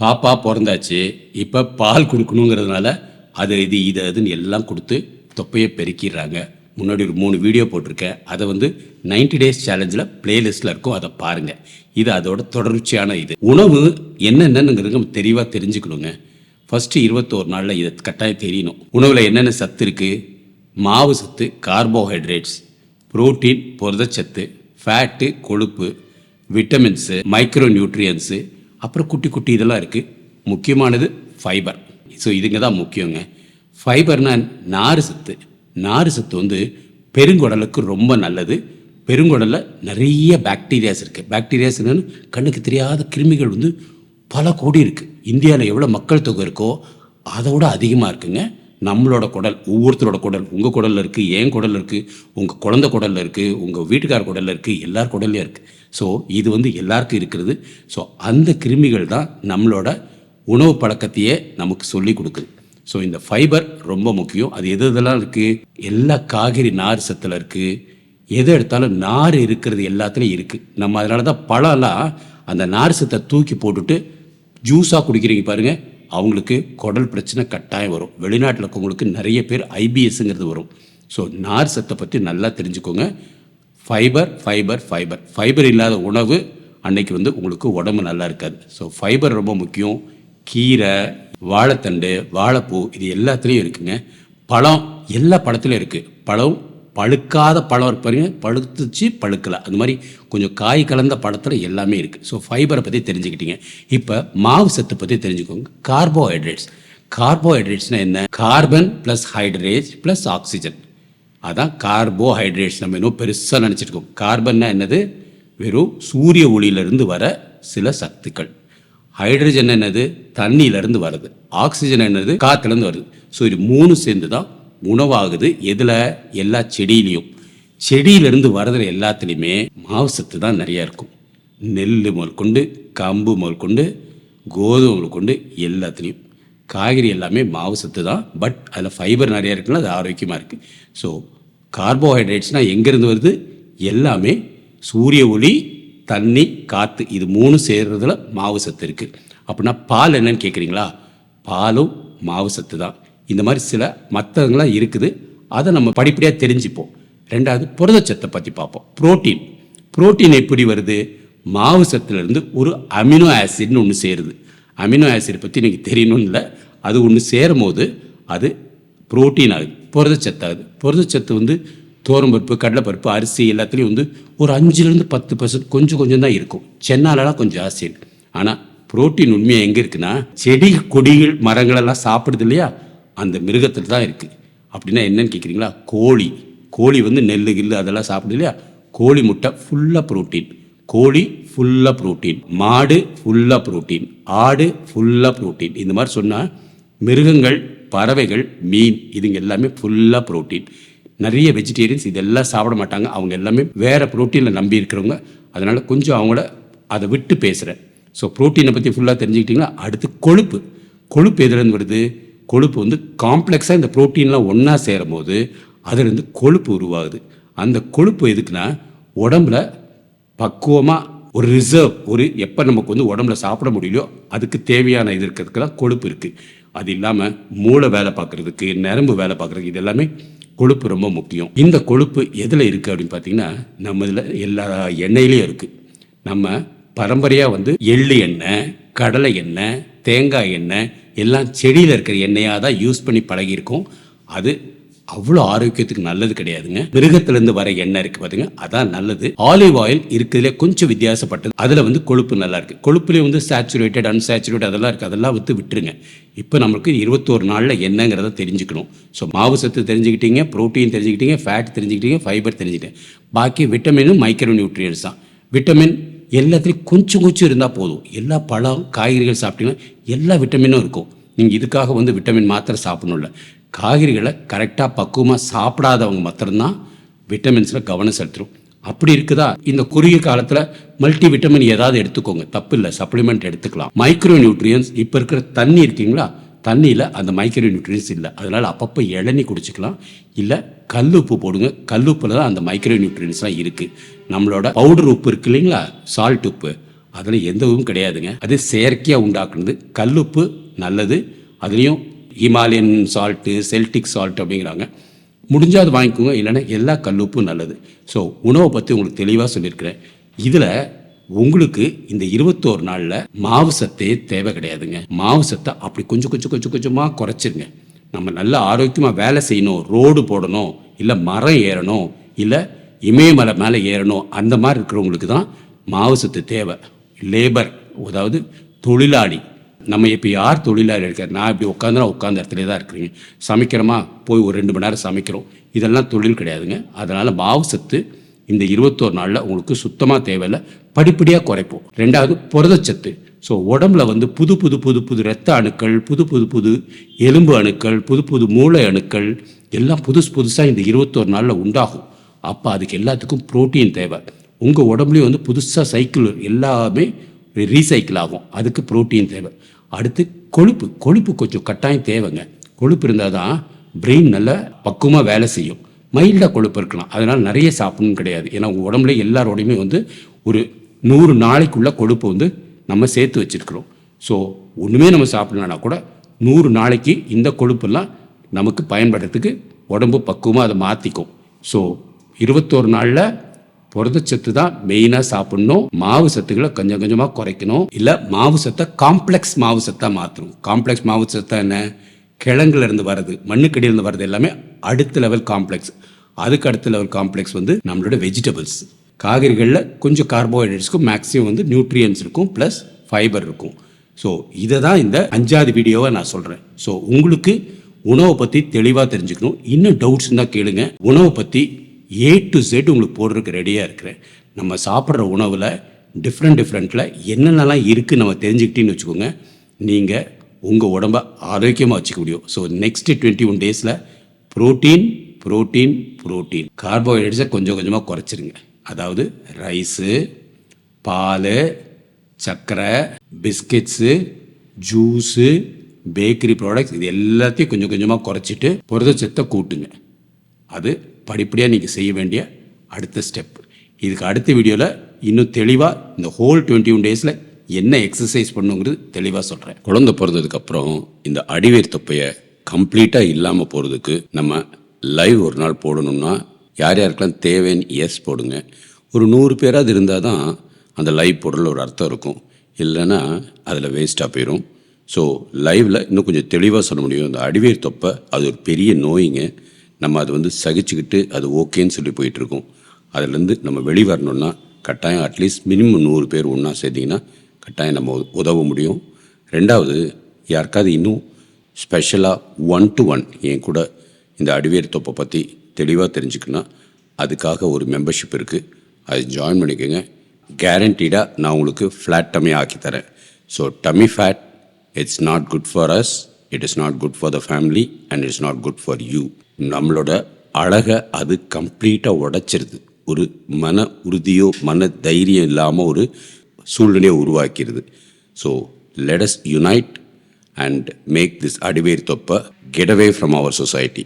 பாப்பா பிறந்தாச்சு இப்போ பால் கொடுக்கணுங்கிறதுனால அது இது இது அதுன்னு எல்லாம் கொடுத்து தொப்பையை பெருக்கிடுறாங்க. முன்னாடி ஒரு மூணு வீடியோ போட்டிருக்கேன். அதை வந்து 90 டேஸ் சேலஞ்சில் பிளேலிஸ்ட்டில் இருக்கும். அதை பாருங்கள் இது அதோட தொடர்ச்சியான இது. உணவு என்னென்னங்கிறது நம்ம தெளிவாக தெரிஞ்சுக்கணுங்க. ஃபஸ்ட்டு இருபத்தோரு நாளில் இதை கட்டாயம் தெரியணும். உணவில் என்னென்ன சத்து இருக்குது மாவு சத்து கார்போஹைட்ரேட்ஸ் புரோட்டீன் புரதச்சத்து ஃபேட்டு கொழுப்பு விட்டமின்ஸு மைக்ரோ நியூட்ரியன்ஸு அப்புறம் குட்டி குட்டி இதெல்லாம் இருக்குது முக்கியமானது ஃபைபர் ஸோ இதுங்க தான் முக்கியங்க. ஃபைபர்னா நார் சத்து. நார் சத்து வந்து பெருங்குடலுக்கு ரொம்ப நல்லது. பெருங்குடலில் நிறைய பாக்டீரியாஸ் இருக்குது பாக்டீரியாஸ் என்னன்னு கண்ணுக்கு தெரியாத கிருமிகள் வந்து பல கோடி இருக்குது இந்தியாவில் எவ்வளோ மக்கள் தொகை இருக்கோ அதை விட அதிகமாக இருக்குங்க. நம்மளோட குடல் ஒவ்வொருத்தரோட குடல். உங்கள் குடலில் இருக்குது என் குடலில் இருக்குது உங்கள் குழந்தை குடலில் இருக்குது உங்கள் வீட்டுக்கார குடலில் இருக்குது எல்லார் குடல்லையும் இருக்குது ஸோ இது வந்து எல்லாருக்கும் இருக்கிறது. ஸோ அந்த கிருமிகள் தான் நம்மளோட உணவு பழக்கத்தையே நமக்கு சொல்லி கொடுக்குது. ஸோ இந்த ஃபைபர் ரொம்ப முக்கியம். அது எது இதெல்லாம் இருக்குது எல்லா காய்கறி நார் சத்தில் இருக்குது எது எடுத்தாலும் நார் இருக்கிறது எல்லாத்துலேயும் இருக்குது நம்ம அதனால தான் பழம்லாம் அந்த நார் சத்தை தூக்கி போட்டுட்டு ஜூஸாக குடிக்கிறீங்க பாருங்கள் அவங்களுக்கு குடல் பிரச்சனை கட்டாயம் வரும். வெளிநாட்டில் இருக்கவங்களுக்கு நிறைய பேர் ஐபிஎஸ்ங்கிறது வரும். ஸோ நார் சத்தை பற்றி நல்லா தெரிஞ்சுக்கோங்க. ஃபைபர் ஃபைபர் ஃபைபர் ஃபைபர் இல்லாத உணவு அன்னைக்கு வந்து உங்களுக்கு உடம்பு நல்லா இருக்காது. ஸோ ஃபைபர் ரொம்ப முக்கியம். கீரை வாழைத்தண்டு வாழைப்பூ இது எல்லாத்துலேயும் இருக்குங்க. பழம் எல்லா பழத்துலையும் இருக்குது பழம் பழுக்காத பழம் இருப்பாருங்க பழுத்துச்சு பழுக்கலை. அது மாதிரி கொஞ்சம் காய் கலந்த பழத்தில் எல்லாமே இருக்குது ஸோ ஃபைபரை பற்றி தெரிஞ்சுக்கிட்டீங்க. இப்போ மாவு சத்து பற்றி தெரிஞ்சுக்கோங்க. கார்போஹைட்ரேட்ஸ் கார்போஹைட்ரேட்ஸ்னால் என்ன? Carbon plus hydrate plus oxygen அதான் கார்போஹைட்ரேட்ஸ் நம்ம இன்னும் பெருசாக நினச்சிருக்கோம். கார்பன்னா என்னது? வெறும் சூரிய ஒளியிலிருந்து வர சில சத்துக்கள். ஹைட்ரஜன் என்னது? தண்ணியிலேருந்து வருது ஆக்சிஜன் என்னது? காற்றுலேருந்து வருது ஸோ இது மூணு சேர்ந்து தான் உணவாகுது. எதில்? எல்லா செடியிலையும். செடியிலேருந்து வரதுல எல்லாத்துலேயுமே மாவு சத்து தான் நிறையா இருக்கும். நெல் முதற்கொண்டு கம்பு முதற்கொண்டு கோதுமை முதற்கொண்டு எல்லாத்துலேயும். காய்கறி எல்லாமே மாவு சத்து தான் பட் அதில் ஃபைபர் நிறையா இருக்குன்னா அது ஆரோக்கியமாக இருக்குது ஸோ கார்போஹைட்ரேட்ஸ்னால் எங்கேருந்து வருது? எல்லாமே சூரிய ஒளி தண்ணி காற்று இது மூணு சேர்றதுல மாவு சத்து இருக்குது அப்படின்னா பால் என்னன்னு கேட்குறீங்களா பாலும் மாவு சத்து தான். இந்த மாதிரி சில மற்றவங்களாம் இருக்குது. அதை நம்ம படிப்படியாக தெரிஞ்சுப்போம். ரெண்டாவது புரதச்சத்தை பற்றி பார்ப்போம். புரோட்டீன். புரோட்டீன் எப்படி வருது? மாவு சத்துலேருந்து ஒரு அமினோ ஆசிட்னு ஒன்று சேருது. அமினோ ஆசிட் பற்றி நீங்கள் தெரியணும்னு இல்லை. அது ஒன்று சேரும் போது அது புரோட்டீன் ஆகுது. புரதச்சத்தாகுது புரதச்சத்து வந்து தோரம்பருப்பு கடலைப்பருப்பு அரிசி எல்லாத்துலேயும் வந்து ஒரு அஞ்சுலேருந்து பத்து பர்சன்ட் கொஞ்சம் கொஞ்சம் தான் இருக்கும். சென்னாலலாம் கொஞ்சம் ஜாஸ்தி ஆனால் புரோட்டீன் உண்மையாக எங்கே இருக்குன்னா செடி கொடிகள் மரங்களெல்லாம் சாப்பிடுது இல்லையா? அந்த மிருகத்தில் தான் இருக்குது அப்படின்னா என்னன்னு கேட்குறீங்களா கோழி. கோழி வந்து நெல் கில்லு அதெல்லாம் சாப்பிடுது இல்லையா? கோழி முட்டை ஃபுல்லாக புரோட்டீன். கோழி ஃபுல்லாக புரோட்டீன். மாடு ஃபுல்லாக புரோட்டீன். ஆடு ஃபுல்லாக புரோட்டீன். இந்த மாதிரி சொன்னால் மிருகங்கள் பறவைகள் மீன் இதுங்க எல்லாமே ஃபுல்லாக புரோட்டீன் நிறைய வெஜிடேரியன்ஸ் இதெல்லாம் சாப்பிட மாட்டாங்க. அவங்க எல்லாமே வேறு ப்ரோட்டீனில் நம்பி இருக்கிறவங்க. அதனால் கொஞ்சம் அவங்கள அதை விட்டு பேசுகிறேன் ஸோ ப்ரோட்டீனை பற்றி ஃபுல்லாக தெரிஞ்சுக்கிட்டிங்களா? அடுத்து கொழுப்பு. கொழுப்பு எதுலேருந்து வருது? கொழுப்பு வந்து காம்ப்ளெக்ஸாக இந்த ப்ரோட்டீன்லாம் ஒன்றா சேரும் போது அதுலேருந்து கொழுப்பு உருவாகுது. அந்த கொழுப்பு எதுக்குன்னா உடம்புல பக்குவமாக ஒரு ரிசர்வ் ஒரு எப்போ நமக்கு வந்து உடம்புல சாப்பிட முடியலையோ அதுக்கு தேவையான இது இருக்கிறதுக்கெல்லாம் கொழுப்பு இருக்குது அது இல்லாமல் மூளை வேலை பார்க்குறதுக்கு நரம்பு வேலை பார்க்குறதுக்கு இது எல்லாமே கொழுப்பு ரொம்ப முக்கியம். இந்த கொழுப்பு எதில் இருக்குது அப்படின்னு பார்த்தீங்கன்னா நம்ம இதில் எல்லா எண்ணெயிலையும் இருக்குது நம்ம பரம்பரையாக வந்து எள்ளு எண்ணெய் கடலை எண்ணெய் தேங்காய் எண்ணெய் எல்லாம் செடியில் இருக்கிற எண்ணெயாக தான் யூஸ் பண்ணி பழகியிருக்கோம். அது அவ்வளோ ஆரோக்கியத்துக்கு நல்லது கிடையாதுங்க. மிருகத்திலேருந்து வர எண்ணெய் இருக்கு பாத்தீங்க அதான் நல்லது. ஆலிவ் ஆயில் இருக்கிறதுல கொஞ்சம் வித்தியாசப்பட்டது. அதில் வந்து கொழுப்பு நல்லா இருக்கு. கொழுப்புலேயே வந்து சேச்சுரேட்டட் அன்சேச்சுரேட் அதெல்லாம் இருக்குது அதெல்லாம் வந்து விட்டுருங்க. இப்போ நம்மளுக்கு இருபத்தோரு நாளில் என்னங்கிறத தெரிஞ்சுக்கணும். ஸோ மாவு சத்து தெரிஞ்சுக்கிட்டீங்க ப்ரோட்டீன் தெரிஞ்சுக்கிட்டீங்க ஃபேட் தெரிஞ்சுக்கிட்டீங்க ஃபைபர் தெரிஞ்சுக்கிட்டீங்க. பாக்கி விட்டமினும் மைக்ரோ நியூட்ரியன்ஸ் தான். விட்டமின் எல்லாத்துலேயும் கொஞ்சம் கொஞ்சம் இருந்தால் போதும். எல்லா பழம் காய்கறிகள் சாப்பிட்டீங்கன்னா எல்லா விட்டமினும் இருக்கும். நீங்கள் இதுக்காக வந்து விட்டமின் மாத்திரை சாப்பிடணும்ல. காய்கறிகளை கரெக்டாக பக்குவமாக சாப்பிடாதவங்க மாத்திரம்தான் விட்டமின்ஸில் கவனம் செலுத்துரும் அப்படி இருக்குதா? இந்த குறுகிய காலத்தில் மல்டி விட்டமின் ஏதாவது எடுத்துக்கோங்க. தப்பு இல்லை சப்ளிமெண்ட் எடுத்துக்கலாம். மைக்ரோ நியூட்ரியன்ஸ் இப்போ இருக்கிற தண்ணி இருக்கீங்களா? தண்ணியில் அந்த மைக்ரோ நியூட்ரியன்ஸ் இல்லை. அதனால் அப்பப்போ இளநீ குடிச்சிக்கலாம். இல்லை கல் உப்பு போடுங்க. கல் உப்பில் தான் அந்த மைக்ரோ நியூட்ரியன்ஸ்லாம் இருக்குது நம்மளோட பவுடர் உப்பு இருக்கு இல்லைங்களா? சால்ட் உப்பு. அதில் எந்த உப்பும் கிடையாதுங்க. அது செயற்கையாக உண்டாக்குனது. கல்லுப்பு நல்லது. அதுலேயும் ஹிமாலயன் சால்ட்டு செல்டிக் சால்ட் அப்படிங்கிறாங்க. முடிஞ்சால் அது வாங்கிக்கோங்க இல்லைன்னா எல்லா கல்லுப்பும் நல்லது. ஸோ உணவை பற்றி உங்களுக்கு தெளிவாக சொல்லியிருக்கிறேன். இதில் உங்களுக்கு இந்த இருபத்தோரு நாளில் மாவு சத்தே தேவை கிடையாதுங்க. மாவு சத்தை அப்படி கொஞ்சம் கொஞ்சம் கொஞ்சம் கொஞ்சமாக குறைச்சிருங்க. நம்ம நல்ல ஆரோக்கியமாக வேலை செய்யணும் ரோடு போடணும் இல்லை மரம் ஏறணும் இல்லை இமயமலை மேலே ஏறணும் அந்த மாதிரி இருக்கிறவங்களுக்கு தான் மாவு சத்து தேவை. லேபர் அதாவது தொழிலாளி நம்ம இப்போ யார் தொழிலாளி இருக்கார்? நான் இப்படி உட்காந்துனா உட்காந்த இடத்துல தான் இருக்கிறீங்க. சமைக்கிறோமா? போய் ஒரு ரெண்டு மணி நேரம் சமைக்கிறோம். இதெல்லாம் தொழில் கிடையாதுங்க. அதனால் மாவு சத்து இந்த இருபத்தோரு நாளில் உங்களுக்கு சுத்தமாக தேவையில்லை. படிப்படியாக குறைப்போம். ரெண்டாவது புரதச்சத்து. ஸோ உடம்புல வந்து புது புது புது புது ரத்த அணுக்கள் புது புது புது எலும்பு அணுக்கள் புது புது மூளை அணுக்கள் எல்லாம் புதுசு புதுசாக இந்த இருபத்தோரு நாளில் உண்டாகும். அப்போ அதுக்கு எல்லாத்துக்கும் ப்ரோட்டீன் தேவை. உங்கள் உடம்புலையும் வந்து புதுசாக சைக்கிள் எல்லாமே ரீசைக்கிள் ஆகும். அதுக்கு புரோட்டீன் தேவை. அடுத்து கொழுப்பு. கொழுப்பு கொஞ்சம் கட்டாயம் தேவைங்க. கொழுப்பு இருந்தால் தான் பிரெயின் நல்லா பக்குவமாக வேலை செய்யும். மைல்டாக கொழுப்பு இருக்கலாம். அதனால் நிறைய சாப்பிடணும் கிடையாது. ஏன்னா உங்கள் உடம்புல எல்லாரோடையுமே வந்து ஒரு நூறு நாளைக்குள்ள கொழுப்பு வந்து நம்ம சேர்த்து வச்சிருக்கிறோம். ஸோ ஒன்றுமே நம்ம சாப்பிடலனா கூட நூறு நாளைக்கு இந்த கொழுப்பெல்லாம் நமக்கு பயன்படுறதுக்கு உடம்பு பக்குவமாக அதை மாற்றிக்கும் ஸோ இருபத்தோரு நாளில் புரதச்சத்து தான் மெயினாக சாப்பிடணும். மாவு சத்துக்களை கொஞ்சம் கொஞ்சமாக குறைக்கணும். இல்லை மாவு சத்தை காம்ப்ளெக்ஸ் மாவு சத்தாக மாற்றணும் காம்ப்ளெக்ஸ் மாவு சத்தா என்ன? கிழங்குல இருந்து வர்றது மண்ணுக்கடியிலிருந்து வர்றது எல்லாமே அடுத்த லெவல் காம்ப்ளெக்ஸ் அதுக்கு அடுத்த லெவல் காம்ப்ளெக்ஸ் வந்து நம்மளோட வெஜிடபிள்ஸ் காய்கறிகளில் கொஞ்சம் கார்போஹைட்ரேட்ஸ்க்கும் மேக்ஸிமம் வந்து நியூட்ரியன்ஸ் இருக்கும் ப்ளஸ் ஃபைபர் இருக்கும். ஸோ இதை தான் இந்த அஞ்சாவது வீடியோவை நான் சொல்கிறேன் ஸோ உங்களுக்கு உணவை பற்றி தெளிவாக தெரிஞ்சுக்கணும். இன்னும் டவுட்ஸ் இருந்தால் கேளுங்க. உணவை பற்றி ஏ டு ஜெட் உங்களுக்கு போடுறதுக்கு ரெடியாக இருக்கிறேன் நம்ம சாப்பிட்ற உணவில் டிஃப்ரெண்ட் டிஃப்ரெண்ட்டில் என்னென்னலாம் இருக்குதுன்னு நம்ம தெரிஞ்சுக்கிட்டேன்னு வச்சுக்கோங்க. நீங்கள் உங்கள் உடம்ப ஆரோக்கியமாக வச்சுக்க முடியும். ஸோ நெக்ஸ்ட் டுவெண்ட்டி ஒன் டேஸில் ப்ரோட்டீன் ப்ரோட்டீன் ப்ரோட்டீன் கார்போஹைட்ரேட்ஸை கொஞ்சம் கொஞ்சமாக குறைச்சிருங்க. அதாவது ரைஸு பால் சர்க்கரை பிஸ்கெட்ஸு ஜூஸு பேக்கரி ப்ராடக்ட்ஸ் இது எல்லாத்தையும் கொஞ்சம் கொஞ்சமாக குறைச்சிட்டு புரதச்சத்தை கூட்டுங்க. அது படிப்படியாக நீங்கள் செய்ய வேண்டிய அடுத்த ஸ்டெப் இதுக்கு அடுத்த வீடியோவில் இன்னும் தெளிவாக இந்த ஹோல் டுவெண்ட்டி ஒன் டேஸில் என்ன எக்ஸசைஸ் பண்ணுங்கிறது தெளிவாக சொல்கிறேன் குழந்தை பிறந்ததுக்கப்புறம் இந்த அடிவேர் தொப்பையை கம்ப்ளீட்டாக இல்லாமல் போகிறதுக்கு நம்ம லைவ் ஒரு நாள் போடணும்னா யார் யாருக்கெல்லாம் தேவைன்னு எஸ் போடுங்க. ஒரு நூறு பேராது இருந்தால் தான் அந்த லைவ் போடுறதுல ஒரு அர்த்தம் இருக்கும். இல்லைன்னா அதில் வேஸ்ட்டாக போயிடும் ஸோ லைவில் இன்னும் கொஞ்சம் தெளிவாக சொல்ல முடியும். இந்த அடிவேர் தொப்பை அது ஒரு பெரிய நோய்ங்க. நம்ம அதை வந்து சகிச்சுக்கிட்டு அது ஓகேன்னு சொல்லி போயிட்டுருக்கோம். அதுலேருந்து நம்ம வெளிவரணுன்னா கட்டாயம் அட்லீஸ்ட் மினிமம் நூறு பேர் ஒன்றா சேர்த்திங்கன்னா கட்டாயம் நம்ம உதவ முடியும். ரெண்டாவது யாருக்காவது இன்னும் ஸ்பெஷலாக ஒன் டு ஒன் என் கூட இந்த அடிவேர் தொப்பை பற்றி தெளிவாக தெரிஞ்சுக்கணும்னா அதுக்காக ஒரு மெம்பர்ஷிப் இருக்குது அது ஜாயின் பண்ணிக்கோங்க. கேரண்டீடாக நான் உங்களுக்கு ஃப்ளாட் டம்மி ஆக்கி தரேன். So tummy fat it's not good for us it is not good for the family and it's not good for you நம்மளோட அழகை அது கம்ப்ளீட்டாக உடைச்சிருது. ஒரு மன உறுதியோ மன தைரியம் இல்லாமல் ஒரு சூழ்நிலையை உருவாக்கிடுது so let's unite and make this அடிவேர் தொப்பை get away from our society